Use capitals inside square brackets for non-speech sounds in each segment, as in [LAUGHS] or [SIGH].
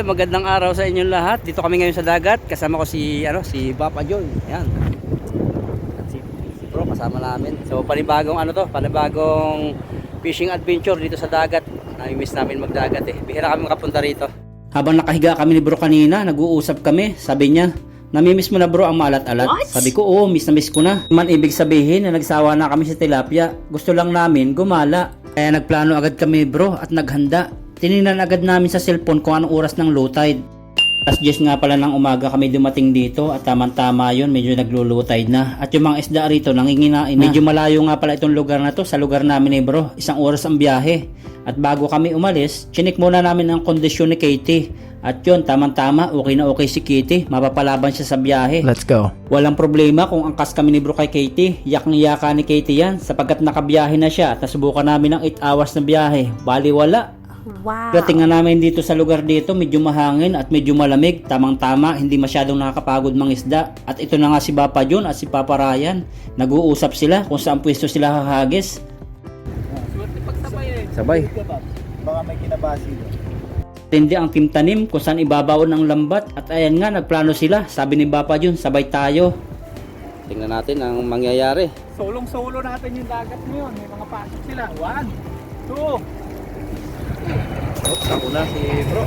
Ayun, magandang araw sa inyong lahat. Dito kami ngayon sa dagat. Kasama ko si ano, si Papa John. At si, si Bro kasama namin. So panibagong ano to, panibagong fishing adventure dito sa dagat. Nami-miss namin magdagat eh. Bihira kami makapunta rito. Habang nakahiga kami ni Bro kanina, nag-uusap kami. Sabi niya, Namimiss mo na bro ang maalat-alat? Sabi ko, oo, miss na miss ko na. Man ibig sabihin na nagsawa na kami sa tilapia. Gusto lang namin gumala. Kaya nagplano agad kami bro at naghanda. Tinignan agad namin sa cellphone kung anong oras ng low tide. Alas 10 nga pala ng umaga kami dumating dito at tamang-tama yun, medyo naglo-low tide na. At yung mga isda rito nanginginain na. Medyo malayo nga pala itong lugar na to sa lugar namin eh bro. Isang oras ang biyahe. At bago kami umalis, chinik muna namin ang kondisyon ni Katie. At yun, tamang-tama, okay na okay si Kitty. Mapapalaban siya sa biyahe. Let's go. Walang problema kung angkas kami ni bro kay Katie. Yak ni yaka ni Katie yan sapagkat nakabiyahe na siya at nasubukan namin ng 8 hours na biyahe. Bali wala. Wow. Dating nga namin dito sa lugar dito, medyo mahangin at medyo malamig. Tamang-tama, hindi masyadong nakakapagod mga isda. At ito na nga si Papa John at si Papa Ryan. Nag-uusap sila kung saan pwesto sila hahagis. Sabay. Baka may kinabasi doon. Tindi ang team tanim kung saan ibabaon ang lambat. At ayan nga, nagplano sila. Sabi ni Papa John, sabay tayo. Tingnan natin ang mangyayari. Solong-solo natin yung dagat ngayon. May mga pasok sila. One, two. Oops, ako na si bro.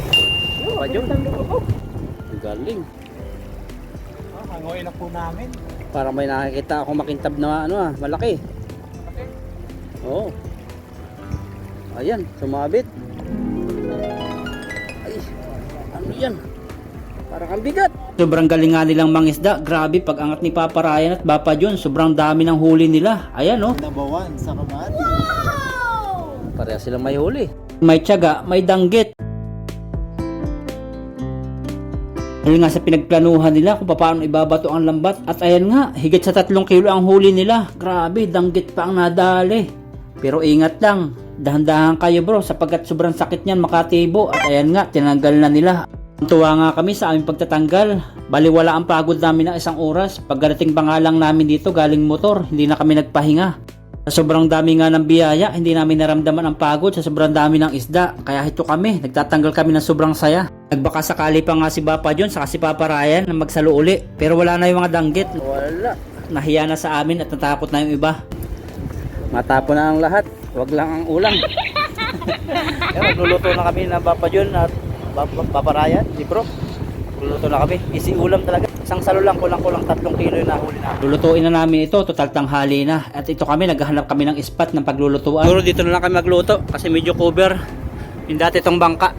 Papa John. Ang Galing. Oh, hangoy na po namin. Para may nakikita akong makintab na ano ah, malaki. Oo. Ayan, sumabit. Ay, ano yan? Parang ang bigat. Sobrang galing nga nilang mangisda. Grabe, pag angat ni Papa Ryan at Papa John, sobrang dami ng huli nila. Ayan oh. Number one sa kamati. Pareha silang may huli. May tiyaga, may danggit. Dahil nga sa pinagplanuhan nila kung paano ibabato ang lambat. At ayan nga, higit sa tatlong kilo ang huli nila. Grabe, danggit pa ang nadali. Pero ingat lang, dahan-dahan kayo bro sapagkat sobrang sakit niyan makatibo. At ayan nga, tinanggal na nila. Tuwa nga kami sa aming pagtatanggal. Baliwala ang pagod namin ng isang oras. Pagdating pa nga lang namin dito galing motor, hindi na kami nagpahinga. Sa sobrang dami nga ng biyaya, hindi namin naramdaman ang pagod sa sobrang dami ng isda. Kaya ito kami, nagtatanggal kami ng sobrang saya. Nagbaka sakali pa nga si Papa John saka si Papa Ryan na magsalo uli. Pero wala na yung mga danggit. Wala. Nahiya na sa amin at natakot na yung iba. Matapo na ang lahat. Wag lang ang ulam. [LAUGHS] Kaya magluluto na kami ng Papa John at Papa, Ryan, di bro. Luluto na kami. Easy ulam talaga. Isang salo lang, kulang-kulang tatlong kilo yung nahuli na. Lulutuin na namin ito, total tanghali na. At ito kami, naghahanap kami ng spot ng paglulutuan. Siguro dito na lang kami magluto kasi medyo cover. Yung dati itong bangka.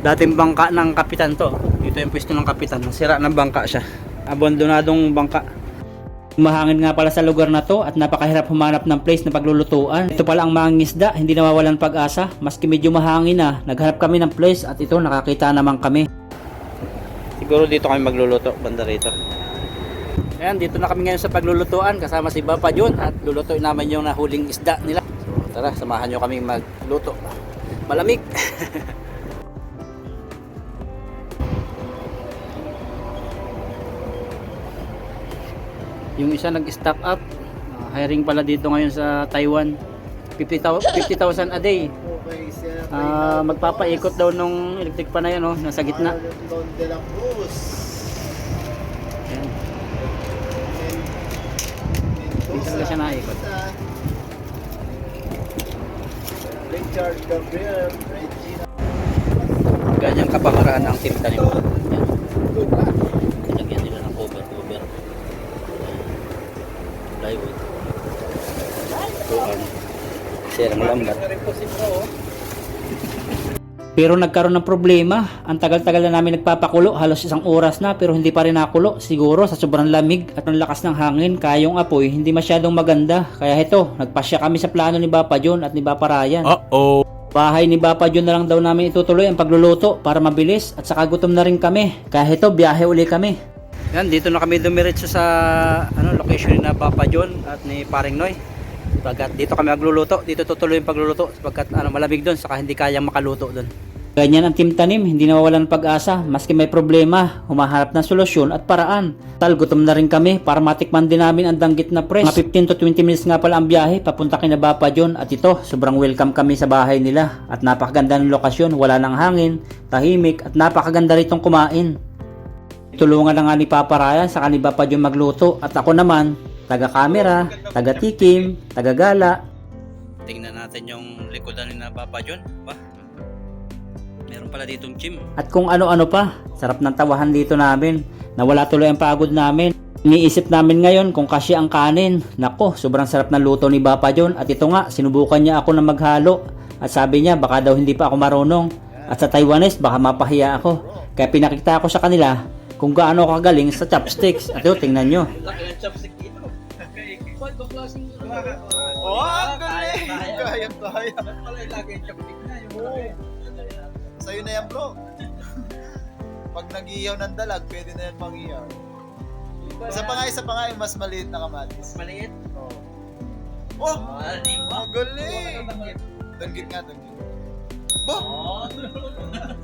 Dating bangka ng kapitan to. Dito yung pwesto ng kapitan. Sira ng bangka siya. Abandonadong bangka. Mahangin nga pala sa lugar na to at napakahirap humanap ng place na paglulutuan. Ito pala ang mga ngisda, hindi nawawalan pag-asa. Maski medyo mahangin na, naghanap kami ng place at ito nakakita naman kami. Siguro dito kami magluluto, banda rito. Ayan, dito na kami ngayon sa paglulutuan kasama si Papa John at lulutuin namin yung nahuling isda nila. So tara, samahan nyo kami magluto. Malamig! [LAUGHS] yung isa nag-stock up. Uh, hiring pala dito ngayon sa Taiwan. 50,000 50,000 a day. Ah, magpapaikot daw nung electric pa na yan, oh, nasa gitna. Don de la Cruz. Ayan. Dito na siya naikot. Richard Gabriel, Regina. Ganyang kapangaraan ang team tanim. Yan. Nilagyan nila ng cover cover. Plywood. Tuan. Sirang lambat. Pero nagkaroon ng problema. Ang tagal-tagal na namin nagpapakulo. Halos isang oras na pero hindi pa rin nakulo. Siguro sa sobrang lamig at ang lakas ng hangin. Kaya yung apoy hindi masyadong maganda. Kaya ito, nagpasya kami sa plano ni Papa John at ni Papa Ryan. Uh-oh. Bahay ni Papa John na lang daw namin itutuloy ang pagluluto para mabilis at saka gutom na rin kami. Kaya ito, biyahe uli kami. Yan, dito na kami dumiretso sa ano, location ni na Papa John at ni Paring Noy. Pagkat dito kami magluluto, dito tutuloy yung pagluluto sapagkat ano, malamig doon saka hindi kayang makaluto doon. Ganyan ang Team Tanim, hindi nawawalan ng pag-asa, maski may problema, humaharap ng solusyon at paraan. Tal, gutom na rin kami para matikman din namin ang danggit na press. Mga 15 to 20 minutes nga pala ang biyahe, papunta kina Bapa John at ito, sobrang welcome kami sa bahay nila. At napakaganda ng lokasyon, wala ng hangin, tahimik at napakaganda ritong kumain. Tulungan na nga ni Papa Ryan sa kanila pa yung magluto at ako naman, taga-camera, taga-tikim, taga-gala. Tingnan natin yung likodan ni na Papa John. Ba? Meron pala ditong gym. At kung ano-ano pa, sarap ng tawahan dito namin. Nawala tuloy ang pagod namin. Iniisip namin ngayon kung kasya ang kanin. Nako, sobrang sarap ng luto ni Papa John. At ito nga, sinubukan niya ako na maghalo. At sabi niya, baka daw hindi pa ako marunong. At sa Taiwanese, baka mapahiya ako. Kaya pinakita ko sa kanila kung gaano ako kagaling sa chopsticks. At ito, tingnan nyo. Oh, ang galing! Kaya, kaya. Sa'yo na yan, bro. Pag nag-iyaw ng dalag, pwede na yan pang-iyaw. Isa pa nga, isa pa nga yung mas maliit na kamatis. Maliit. Oh! Oh! Ang galing! Danggit nga, danggit. Ba?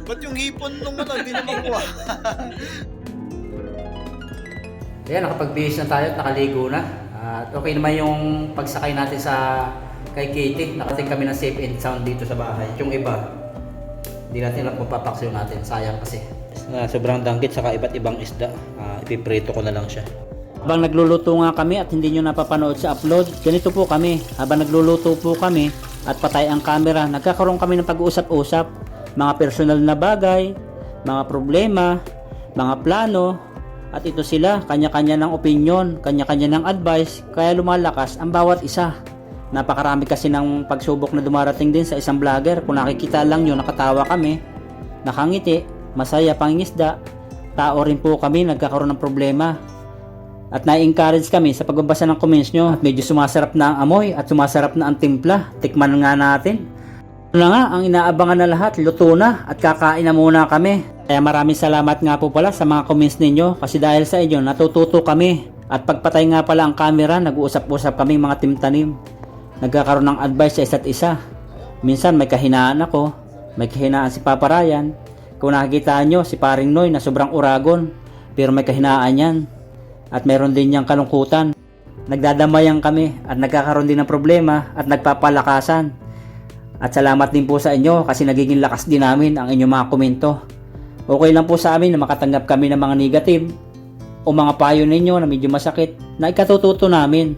Ba't yung hipon nung ano, hindi na makuha? Ayan, nakapagbihis na tayo at nakaligo na. At okay naman yung pagsakay natin sa kay Katie. Nakating kami ng safe and sound dito sa bahay. Yung iba, hindi natin lang mapapaksiw natin. Sayang kasi. Uh, sobrang danggit saka iba't ibang isda. Uh, ipiprito ko na lang siya. Habang nagluluto nga kami at hindi nyo napapanood sa upload, ganito po kami. Habang nagluluto po kami at patay ang camera, nagkakaroon kami ng pag-uusap-usap. Mga personal na bagay, mga problema, mga plano, at ito sila, kanya-kanya ng opinion, kanya-kanya ng advice, kaya lumalakas ang bawat isa. Napakarami kasi ng pagsubok na dumarating din sa isang vlogger. Kung nakikita lang nyo, nakatawa kami, nakangiti, masaya, pangingisda, tao rin po kami, nagkakaroon ng problema. At na-encourage kami sa pagbabasa ng comments nyo at medyo sumasarap na ang amoy at sumasarap na ang timpla. Tikman nga natin. Ano na nga, ang inaabangan na lahat, luto na at kakain na muna kami. Kaya maraming salamat nga po pala sa mga comments ninyo kasi dahil sa inyo natututo kami. At pagpatay nga pala ang camera, nag-uusap-usap kami mga timtanim. Nagkakaroon ng advice sa isa't isa. Minsan may kahinaan ako, may kahinaan si Papa Ryan. Kung nakikita nyo, si Paring Noy na sobrang uragon, pero may kahinaan yan. At meron din niyang kalungkutan. Nagdadamayan kami at nagkakaroon din ng problema at nagpapalakasan. At salamat din po sa inyo kasi nagiging lakas din namin ang inyong mga komento. Okay lang po sa amin na makatanggap kami ng mga negative o mga payo ninyo na medyo masakit na ikatututo namin.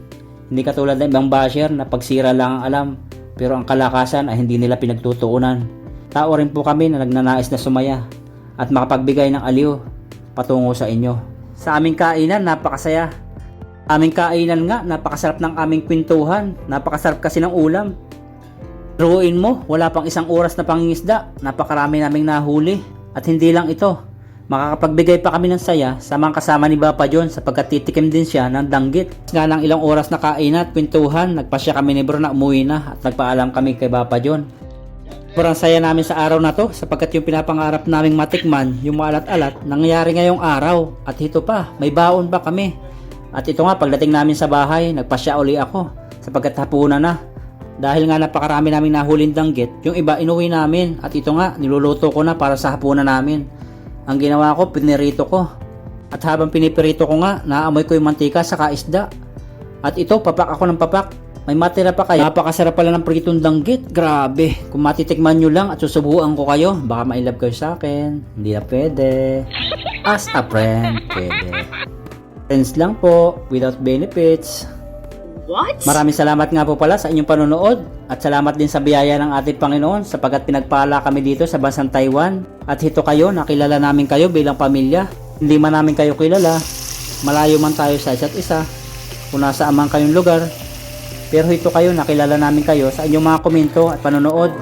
Hindi katulad ng ibang basher na pagsira lang ang alam pero ang kalakasan ay hindi nila pinagtutuunan. Tao rin po kami na nagnanais na sumaya at makapagbigay ng aliw patungo sa inyo. Sa aming kainan, napakasaya. Aming kainan nga, napakasarap ng aming kwentuhan. Napakasarap kasi ng ulam. Ruin mo, wala pang isang oras na pangingisda. Napakarami naming nahuli. At hindi lang ito, makakapagbigay pa kami ng saya sa mga kasama ni Papa John sapagkat titikim din siya ng danggit. Nga lang ilang oras na kain at kwentuhan, nagpasya kami ni Bro na umuwi na at nagpaalam kami kay Papa John. Sobrang saya namin sa araw na to sapagkat yung pinapangarap naming matikman, yung maalat-alat, nangyayari ngayong araw. At ito pa, may baon pa kami. At ito nga, pagdating namin sa bahay, nagpasya uli ako sapagkat hapunan na. Dahil nga napakarami naming nahulin danggit, yung iba inuwi namin at ito nga, niluluto ko na para sa hapunan namin. Ang ginawa ko, pinirito ko. At habang pinipirito ko nga, naamoy ko yung mantika sa kaisda. At ito, papak ako ng papak. May matira pa kayo. Napakasarap pala ng pritong danggit. Grabe. Kung matitikman nyo lang at susubuan ko kayo, baka mailab kayo sa akin. Hindi na pwede. As a friend, pwede. Friends lang po, without benefits. What? Maraming salamat nga po pala sa inyong panonood at salamat din sa biyaya ng ating Panginoon sapagkat pinagpala kami dito sa bansang Taiwan at hito kayo, nakilala namin kayo bilang pamilya. Hindi man namin kayo kilala, malayo man tayo sa isa't isa, kung nasa amang kayong lugar, pero hito kayo, nakilala namin kayo sa inyong mga komento at panonood.